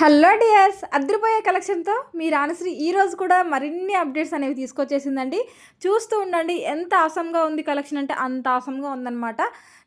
Hello dears అద్రిపోయే కలెక్షన్తో మీ రాణశ్రీ ఈరోజు కూడా మరిన్ని అప్డేట్స్ అనేవి తీసుకొచ్చేసిందండి. చూస్తూ ఉండండి ఎంత ఆసంగా ఉంది కలెక్షన్ అంటే అంత ఆసంగా ఉందన్నమాట.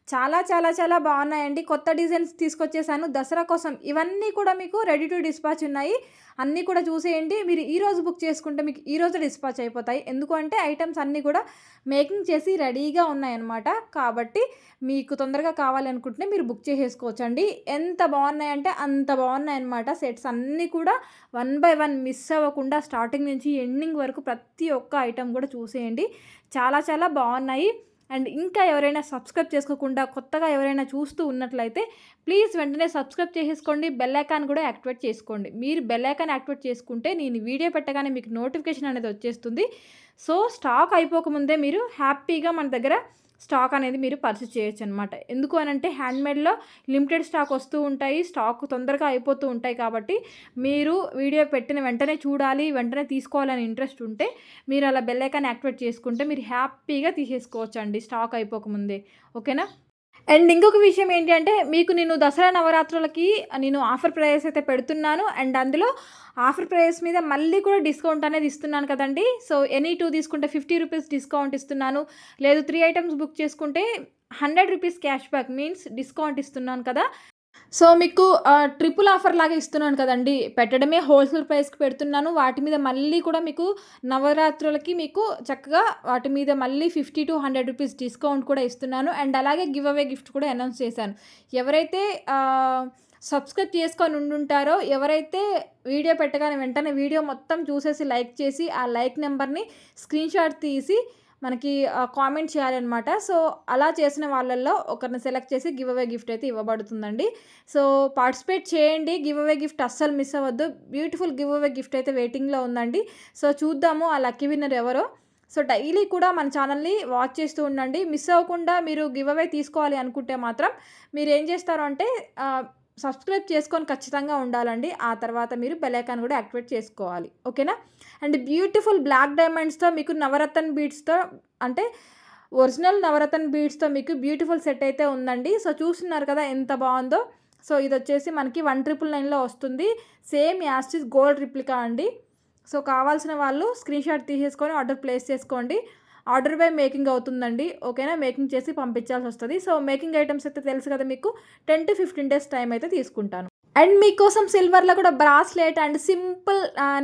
చాలా చాలా చాలా బాగున్నాయండి. కొత్త డిజైన్స్ తీసుకొచ్చేసాను. దసరా కోసం ఇవన్నీ కూడా మీకు రెడీ టు డిస్పాచ్ ఉన్నాయి. అన్నీ కూడా చూసేయండి. మీరు ఈ రోజు బుక్ చేసుకుంటే మీకు ఈ రోజు డిస్పాచ్ అయిపోతాయి. ఎందుకంటే ఐటమ్స్ అన్నీ కూడా మేకింగ్ చేసి రెడీగా ఉన్నాయన్నమాట. కాబట్టి మీకు తొందరగా కావాలనుకుంటే మీరు బుక్ చేసేసుకోవచ్చండి. ఎంత బాగున్నాయంటే అంత బాగున్నాయన్నమాట. సెట్స్ అన్నీ కూడా వన్ బై వన్ మిస్ అవ్వకుండా స్టార్టింగ్ నుంచి ఎండింగ్ వరకు ప్రతి ఒక్క ఐటమ్ కూడా చూసేయండి. చాలా చాలా బాగున్నాయి. అండ్ ఇంకా ఎవరైనా సబ్స్క్రైబ్ చేసుకోకుండా కొత్తగా ఎవరైనా చూస్తూ ఉన్నట్లయితే ప్లీజ్ వెంటనే సబ్స్క్రైబ్ చేసేసుకోండి బెల్ ఐకాన్ కూడా యాక్టివేట్ చేసుకోండి. మీరు బెల్ ఐకాన్ యాక్టివేట్ చేసుకుంటే నేను వీడియో పెట్టగానే మీకు నోటిఫికేషన్ అనేది వచ్చేస్తుంది. సో స్టాక్ అయిపోకముందే మీరు హ్యాపీగా మన దగ్గర స్టాక్ అనేది మీరు పర్చేస్ చేయొచ్చు అనమాట ఎందుకు అని అంటే హ్యాండ్మేడ్లో లిమిటెడ్ స్టాక్ వస్తూ ఉంటాయి స్టాక్ తొందరగా అయిపోతూ ఉంటాయి కాబట్టి మీరు వీడియో పెట్టిన వెంటనే చూడాలి వెంటనే తీసుకోవాలని ఇంట్రెస్ట్ ఉంటే మీరు అలా బెల్ యాక్టివేట్ చేసుకుంటే మీరు హ్యాపీగా తీసేసుకోవచ్చు అండి స్టాక్ అయిపోకముందే. ఓకేనా? అండ్ ఇంకొక విషయం ఏంటి అంటే మీకు నేను దసరా నవరాత్రులకి నేను ఆఫర్ ప్రైస్ అయితే పెడుతున్నాను. అండ్ అందులో ఆఫర్ ప్రైస్ మీద మళ్ళీ కూడా డిస్కౌంట్ అనేది ఇస్తున్నాను కదండి. సో ఎనీ టూ తీసుకుంటే ఫిఫ్టీ రూపీస్ డిస్కౌంట్ ఇస్తున్నాను. లేదు త్రీ ఐటమ్స్ బుక్ చేసుకుంటే hundred rupees cash back means discount ఇస్తున్నాను కదా. సో మీకు ట్రిపుల్ ఆఫర్ లాగా ఇస్తున్నాను కదండి. పెట్టడమే హోల్సేల్ ప్రైస్కి పెడుతున్నాను. వాటి మీద మళ్ళీ కూడా మీకు నవరాత్రులకి మీకు చక్కగా వాటి మీద మళ్ళీ fifty to hundred rupees discount కూడా ఇస్తున్నాను. అండ్ అలాగే గివ్ అవే గిఫ్ట్ కూడా అనౌన్స్ చేశాను. ఎవరైతే సబ్స్క్రైబ్ చేసుకొని ఉండుంటారో ఎవరైతే వీడియో పెట్టగానే వెంటనే వీడియో మొత్తం చూసేసి లైక్ చేసి ఆ లైక్ నెంబర్ని స్క్రీన్షాట్ తీసి మనకి కామెంట్ చేయాలన్నమాట. సో అలా చేసిన వాళ్ళల్లో ఒకరిని సెలెక్ట్ చేసి గివ్ అవే గిఫ్ట్ అయితే ఇవ్వబడుతుందండి. సో పార్టిసిపేట్ చేయండి. గివ్ అవే గిఫ్ట్ అస్సలు మిస్ అవ్వద్దు. బ్యూటిఫుల్ గివ్ అవే గిఫ్ట్ అయితే వెయిటింగ్లో ఉందండి. సో చూద్దాము ఆ లక్కీ విన్నర్ ఎవరో. సో డైలీ కూడా మన ఛానల్ని వాచ్ చేస్తూ ఉండండి. మిస్ అవ్వకుండా మీరు గివ్ అవే తీసుకోవాలి అనుకుంటే మాత్రం మీరు ఏం చేస్తారు అంటే సబ్స్క్రైబ్ చేసుకొని ఖచ్చితంగా ఉండాలండి. ఆ తర్వాత మీరు బెలైకాన్ కూడా యాక్టివేట్ చేసుకోవాలి. ఓకేనా? అండ్ బ్యూటిఫుల్ బ్లాక్ డైమండ్స్తో మీకు నవరత్న బీడ్స్తో అంటే ఒరిజినల్ నవరత్న బీడ్స్తో మీకు బ్యూటిఫుల్ సెట్ అయితే ఉందండి. సో చూస్తున్నారు కదా ఎంత బాగుందో. సో ఇది వచ్చేసి మనకి వన్ ట్రిపుల్ నైన్లో వస్తుంది. సేమ్ యాస్టిస్ గోల్డ్ రిప్లికా అండి. సో కావాల్సిన వాళ్ళు స్క్రీన్ షాట్ తీసేసుకొని ఆర్డర్ ప్లేస్ చేసుకోండి. ఆర్డర్ బై మేకింగ్ అవుతుందండి. ఓకేనా? మేకింగ్ చేసి పంపించాల్సి వస్తుంది. సో మేకింగ్ ఐటమ్స్ అయితే తెలుసు కదా మీకు. Ten to fifteen days time అయితే తీసుకుంటాను. అండ్ మీకోసం సిల్వర్లో కూడా bracelet and simple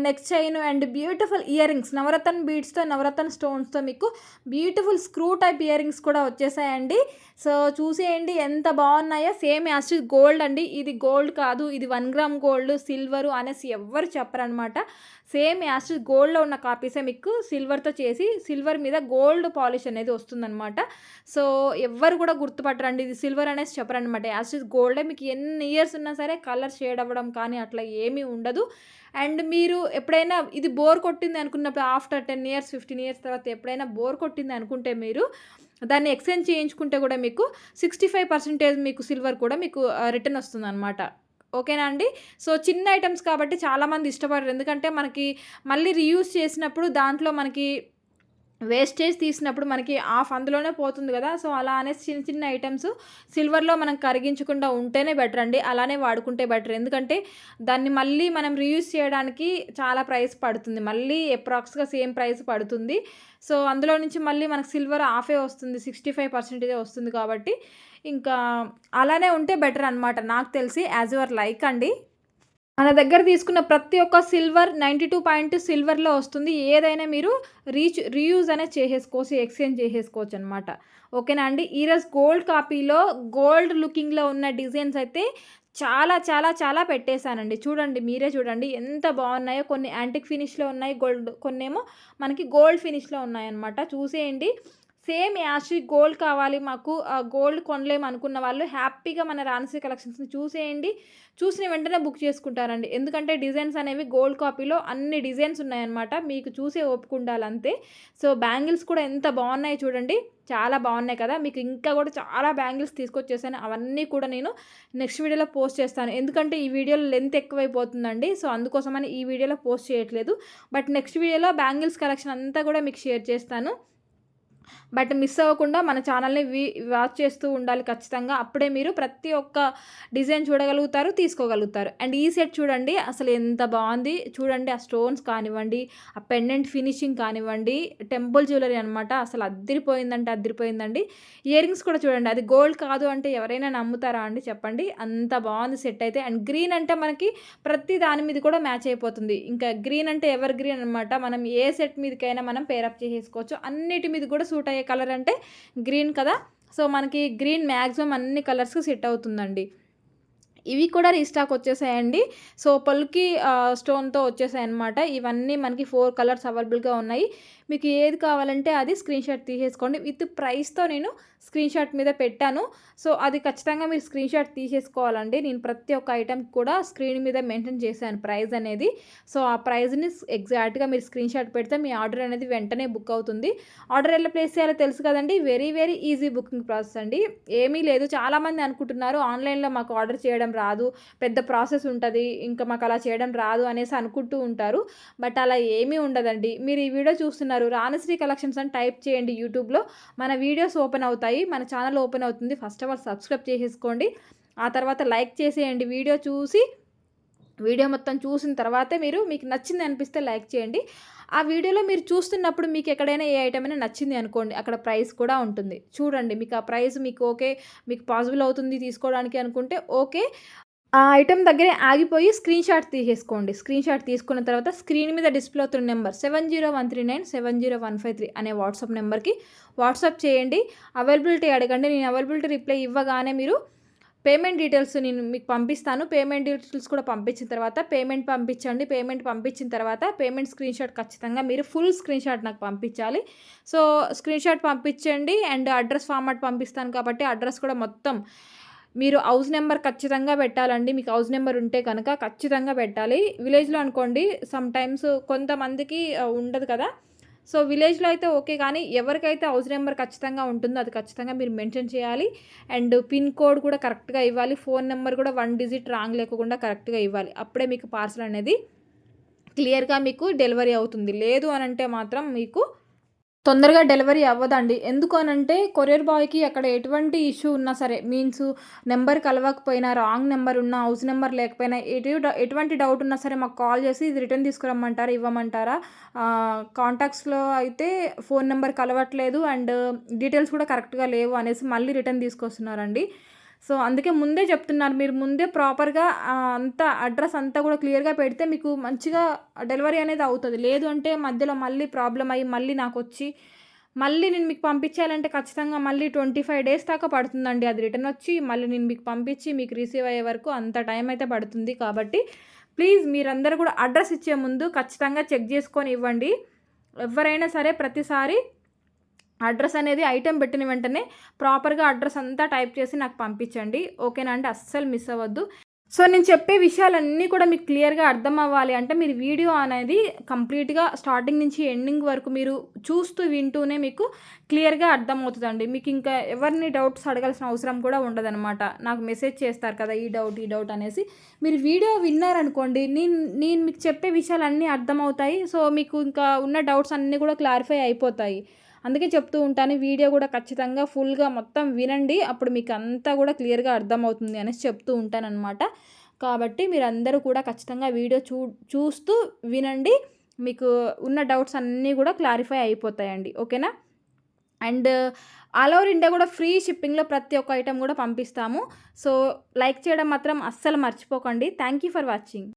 neck chain and beautiful ear rings navaratna బీడ్స్తో నవరత్న స్టోన్స్తో మీకు beautiful screw type ear rings కూడా వచ్చేసాయండి. సో చూసేయండి ఎంత బాగున్నాయో. సేమ్ యాస్ గోల్డ్ అండి. ఇది గోల్డ్ కాదు. ఇది వన్ గ్రామ్ గోల్డ్ సిల్వరు అనేసి ఎవ్వరు చెప్పరనమాట. సేమ్ యాస్ గోల్డ్లో ఉన్న కాపీసే మీకు సిల్వర్తో చేసి సిల్వర్ మీద గోల్డ్ పాలిష్ అనేది వస్తుందన్నమాట. సో ఎవ్వరు కూడా గుర్తుపట్టరండి. ఇది సిల్వర్ అనేసి చెప్పరనమాట యాస్ గోల్డే మీకు ఎన్ని ఇయర్స్ ఉన్నా సరే కలర్ షేడ్ అవ్వడం కానీ అట్లా ఏమీ ఉండదు. అండ్ మీరు ఎప్పుడైనా ఇది బోర్ కొట్టింది అనుకున్నప్పుడు after ten years fifteen years తర్వాత ఎప్పుడైనా బోర్ కొట్టింది అనుకుంటే మీరు దాన్ని ఎక్స్చేంజ్ చేయించుకుంటే కూడా మీకు సిక్స్టీ ఫైవ్ పర్సెంటేజ్ మీకు సిల్వర్ కూడా మీకు రిటర్న్ వస్తుంది అనమాట ఓకేనా అండి? సో చిన్న ఐటమ్స్ కాబట్టి చాలామంది ఇష్టపడరు. ఎందుకంటే మనకి మళ్ళీ రీయూస్ చేసినప్పుడు దాంట్లో మనకి వేస్టేజ్ తీసినప్పుడు మనకి ఆఫ్ అందులోనే పోతుంది కదా. సో అలా అనేసి చిన్న చిన్న ఐటమ్స్ సిల్వర్లో మనం కరిగించకుండా ఉంటేనే బెటర్ అండి. అలానే వాడుకుంటే బెటర్. ఎందుకంటే దాన్ని మళ్ళీ మనం రీయూజ్ చేయడానికి చాలా ప్రైస్ పడుతుంది. మళ్ళీ అప్రాక్స్గా సేమ్ ప్రైస్ పడుతుంది. సో అందులో నుంచి మళ్ళీ మనకు సిల్వర్ ఆఫే వస్తుంది. సిక్స్టీ ఫైవ్ పర్సెంటేజే వస్తుంది కాబట్టి ఇంకా అలానే ఉంటే బెటర్ అనమాట నాకు తెలిసి యాజ్ యువర్ లైక్ అండి. మన దగ్గర తీసుకున్న ప్రతి ఒక్క సిల్వర్ నైంటీ టూ పాయింట్ సిల్వర్లో వస్తుంది. ఏదైనా మీరు రీచ్ రీయూజ్ అనేది చేసేసుకోవచ్చు ఎక్స్చేంజ్ చేసేసుకోవచ్చు అనమాట ఓకేనా అండి? ఈరోజు గోల్డ్ కాపీలో గోల్డ్ లుకింగ్లో ఉన్న డిజైన్స్ అయితే చాలా చాలా చాలా పెట్టేశానండి. చూడండి మీరే చూడండి ఎంత బాగున్నాయో. కొన్ని యాంటిక్ ఫినిష్లో ఉన్నాయి గోల్డ్ కొన్నేమో మనకి గోల్డ్ ఫినిష్లో ఉన్నాయన్నమాట. చూసేయండి. సేమ్ యాష్ గోల్డ్ కావాలి మాకు గోల్డ్ కొనలేము అనుకున్న వాళ్ళు హ్యాపీగా మన రాణసి కలెక్షన్స్ని చూసేయండి. చూసిన వెంటనే బుక్ చేసుకుంటారండి. ఎందుకంటే డిజైన్స్ అనేవి గోల్డ్ కాపీలో అన్ని డిజైన్స్ ఉన్నాయన్నమాట. మీకు చూసే ఒప్పుకుండాలి అంతే సో బ్యాంగిల్స్ కూడా ఎంత బాగున్నాయి చూడండి. చాలా బాగున్నాయి కదా. మీకు ఇంకా కూడా చాలా బ్యాంగిల్స్ తీసుకొచ్చేసాను. అవన్నీ కూడా నేను నెక్స్ట్ వీడియోలో పోస్ట్ చేస్తాను. ఎందుకంటే ఈ వీడియోలో లెంత్ ఎక్కువైపోతుందండి. సో అందుకోసమని ఈ వీడియోలో పోస్ట్ చేయట్లేదు. బట్ నెక్స్ట్ వీడియోలో బ్యాంగిల్స్ కలెక్షన్ అంతా కూడా మీకు షేర్ చేస్తాను. బట్ మిస్ అవ్వకుండా మన ఛానల్ని వి వాచ్ చేస్తూ ఉండాలి ఖచ్చితంగా. అప్పుడే మీరు ప్రతి ఒక్క డిజైన్ చూడగలుగుతారు తీసుకోగలుగుతారు. అండ్ ఈ సెట్ చూడండి అసలు ఎంత బాగుంది. చూడండి ఆ స్టోన్స్ కానివ్వండి ఆ పెండెంట్ ఫినిషింగ్ కానివ్వండి టెంపుల్ జ్యువెలరీ అనమాట అసలు అద్దరిపోయిందంటే అద్దరిపోయిందండి. ఇయర్ రింగ్స్ కూడా చూడండి అది గోల్డ్ కాదు అంటే ఎవరైనా నమ్ముతారా అండి చెప్పండి. అంత బాగుంది సెట్ అయితే. అండ్ గ్రీన్ అంటే మనకి ప్రతి దాని మీద కూడా మ్యాచ్ అయిపోతుంది. ఇంకా గ్రీన్ అంటే ఎవర్ గ్రీన్ అనమాట మనం ఏ సెట్ మీదకైనా మనం పేరప్ చేసేసుకోవచ్చు. అన్నిటి మీద కూడా సూట్ అయ్యే కలర్ అంటే గ్రీన్ కదా. సో మనకి గ్రీన్ మ్యాక్సిమం అన్ని కలర్స్కి సెట్ అవుతుందండి. ఇవి కూడా రీస్టాక్ వచ్చేసాయండి. సో పలుకి స్టోన్తో వచ్చేసాయి అనమాట ఇవన్నీ మనకి ఫోర్ కలర్స్ అవైలబుల్గా ఉన్నాయి. మీకు ఏది కావాలంటే అది స్క్రీన్ షాట్ తీసేసుకోండి. విత్ ప్రైస్తో నేను స్క్రీన్ షాట్ మీద పెట్టాను. సో అది ఖచ్చితంగా మీరు స్క్రీన్ షాట్ తీసేసుకోవాలండి. నేను ప్రతి ఒక్క ఐటెం కూడా స్క్రీన్ మీద మెన్షన్ చేశాను ప్రైస్ అనేది. సో ఆ ప్రైస్ని ఎగ్జాక్ట్గా మీరు స్క్రీన్ షాట్ పెడితే మీ ఆర్డర్ అనేది వెంటనే బుక్ అవుతుంది. ఆర్డర్ ఎలా ప్లేస్ చేయాలో తెలుసు కదండి. Very very easy booking process అండి. ఏమీ లేదు. చాలామంది అనుకుంటున్నారు ఆన్లైన్లో మాకు ఆర్డర్ చేయడం రాదు. పెద్ద ప్రాసెస్ ఉంటుంది. ఇంకా మాకు అలా చేయడం రాదు అనేసి అనుకుంటూ ఉంటారు. బట్ అలా ఏమీ ఉండదండి. మీరు ఈ వీడియో చూస్తున్నారు రానశ్రీ కలెక్షన్స్ అని టైప్ చేయండి యూట్యూబ్లో. మన వీడియోస్ ఓపెన్ అవుతాయి. మన ఛానల్ ఓపెన్ అవుతుంది. ఫస్ట్ ఆఫ్ ఆల్ సబ్స్క్రైబ్ చేసేసుకోండి. ఆ తర్వాత లైక్ చేసేయండి వీడియో చూసి. వీడియో మొత్తం చూసిన తర్వాతే మీరు మీకు నచ్చింది అనిపిస్తే లైక్ చేయండి. ఆ వీడియోలో మీరు చూస్తున్నప్పుడు మీకు ఎక్కడైనా ఏ ఐటమ్ అయినా నచ్చింది అనుకోండి. అక్కడ ప్రైస్ కూడా ఉంటుంది. చూడండి మీకు ఆ ప్రైస్ మీకు ఓకే మీకు పాసిబుల్ అవుతుంది తీసుకోవడానికి అనుకుంటే ఓకే. ఆ ఐటెం దగ్గరే ఆగిపోయి స్క్రీన్ షాట్ తీసేసుకోండి. స్క్రీన్ షాట్ తీసుకున్న తర్వాత స్క్రీన్ మీద డిస్ప్లే అవుతున్న number seven zero one three nine seven zero one five three అనే వాట్సాప్ నెంబర్కి వాట్సాప్ చేయండి. అవైలబిలిటీ అడగండి. నేను అవైలబిలిటీ రిప్లై ఇవ్వగానే మీరు పేమెంట్ డీటెయిల్స్ నేను మీకు పంపిస్తాను. పేమెంట్ డీటెయిల్స్ కూడా పంపించిన తర్వాత పేమెంట్ పంపించండి. పేమెంట్ పంపించిన తర్వాత పేమెంట్ స్క్రీన్ షాట్ ఖచ్చితంగా మీరు ఫుల్ స్క్రీన్ షాట్ నాకు పంపించాలి. సో స్క్రీన్ షాట్ పంపించండి. అండ్ అడ్రస్ ఫార్మాట్ పంపిస్తాను కాబట్టి అడ్రస్ కూడా మొత్తం మీరు హౌస్ నెంబర్ ఖచ్చితంగా పెట్టాలండి. మీకు హౌస్ నెంబర్ ఉంటే కనుక ఖచ్చితంగా పెట్టాలి. విలేజ్లో అనుకోండి సమ్ టైమ్స్ కొంతమందికి ఉండదు కదా. సో విలేజ్లో అయితే ఓకే కానీ ఎవరికైతే హౌస్ నెంబర్ ఖచ్చితంగా ఉంటుందో అది ఖచ్చితంగా మీరు మెన్షన్ చేయాలి. అండ్ పిన్ కోడ్ కూడా కరెక్ట్గా ఇవ్వాలి. ఫోన్ నెంబర్ కూడా వన్ డిజిట్ రాంగ్ లేకుండా కరెక్ట్గా ఇవ్వాలి. అప్పుడే మీకు పార్సల్ అనేది క్లియర్గా మీకు డెలివరీ అవుతుంది. లేదు అని అంటే మాత్రం మీకు తొందరగా డెలివరీ అవ్వదండి. ఎందుకు అనంటే కొరియర్ బాయ్కి అక్కడ ఎటువంటి ఇష్యూ ఉన్నా సరే మీన్స్ నెంబర్ కలవకపోయినా రాంగ్ నెంబర్ ఉన్నా హౌస్ నెంబర్ లేకపోయినా ఎటు ఎటువంటి డౌట్ ఉన్నా సరే మాకు కాల్ చేసి ఇది రిటర్న్ తీసుకురమ్మంటారా ఇవ్వమంటారా కాంటాక్ట్స్లో అయితే ఫోన్ నెంబర్ కలవట్లేదు అండ్ డీటెయిల్స్ కూడా కరెక్ట్గా లేవు అనేసి మళ్ళీ రిటర్న్ తీసుకొస్తున్నారండి. సో అందుకే ముందే చెప్తున్నారు. మీరు ముందే ప్రాపర్గా అంతా అడ్రస్ అంతా కూడా క్లియర్గా పెడితే మీకు మంచిగా డెలివరీ అనేది అవుతుంది. లేదు అంటే మధ్యలో మళ్ళీ ప్రాబ్లం అయ్యి మళ్ళీ నాకు వచ్చి మళ్ళీ నేను మీకు పంపించాలంటే ఖచ్చితంగా మళ్ళీ ట్వంటీ ఫైవ్ డేస్ దాకా పడుతుందండి. అది రిటర్న్ వచ్చి మళ్ళీ నేను మీకు పంపించి మీకు రిసీవ్ అయ్యే వరకు అంత టైం అయితే పడుతుంది. కాబట్టి ప్లీజ్ మీరందరూ కూడా అడ్రస్ ఇచ్చే ముందు ఖచ్చితంగా చెక్ చేసుకొని ఇవ్వండి. ఎవరైనా సరే ప్రతిసారి అడ్రస్ అనేది ఐటెం పెట్టిన వెంటనే ప్రాపర్గా అడ్రస్ అంతా టైప్ చేసి నాకు పంపించండి. ఓకేనా అంటే అస్సలు మిస్ అవ్వద్దు. సో నేను చెప్పే విషయాలన్నీ కూడా మీకు క్లియర్గా అర్థం అవ్వాలి అంటే మీరు వీడియో అనేది కంప్లీట్గా స్టార్టింగ్ నుంచి ఎండింగ్ వరకు మీరు చూస్తూ వింటూనే మీకు క్లియర్గా అర్థమవుతుందండి. మీకు ఇంకా ఎవరిని డౌట్స్ అడగాల్సిన అవసరం కూడా ఉండదనమాట నాకు మెసేజ్ చేస్తారు కదా ఈ డౌట్ ఈ డౌట్ అనేసి. మీరు వీడియో విన్నారనుకోండి నేను నేను మీకు చెప్పే విషయాలన్నీ అర్థమవుతాయి. సో మీకు ఇంకా ఉన్న డౌట్స్ అన్నీ కూడా క్లారిఫై అయిపోతాయి. అందుకే చెప్తూ ఉంటాను వీడియో కూడా ఖచ్చితంగా ఫుల్గా మొత్తం వినండి. అప్పుడు మీకు అంతా కూడా క్లియర్గా అర్థమవుతుంది అనేసి చెప్తూ ఉంటానన్నమాట. కాబట్టి మీరు అందరూ కూడా ఖచ్చితంగా వీడియో చూ చూస్తూ వినండి. మీకు ఉన్న డౌట్స్ అన్నీ కూడా క్లారిఫై అయిపోతాయండి. ఓకేనా? అండ్ ఆల్ ఓవర్ ఇండియా కూడా ఫ్రీ షిప్పింగ్లో ప్రతి ఒక్క ఐటెం కూడా పంపిస్తాము. సో లైక్ చేయడం మాత్రం అస్సలు మర్చిపోకండి. Thank you for watching.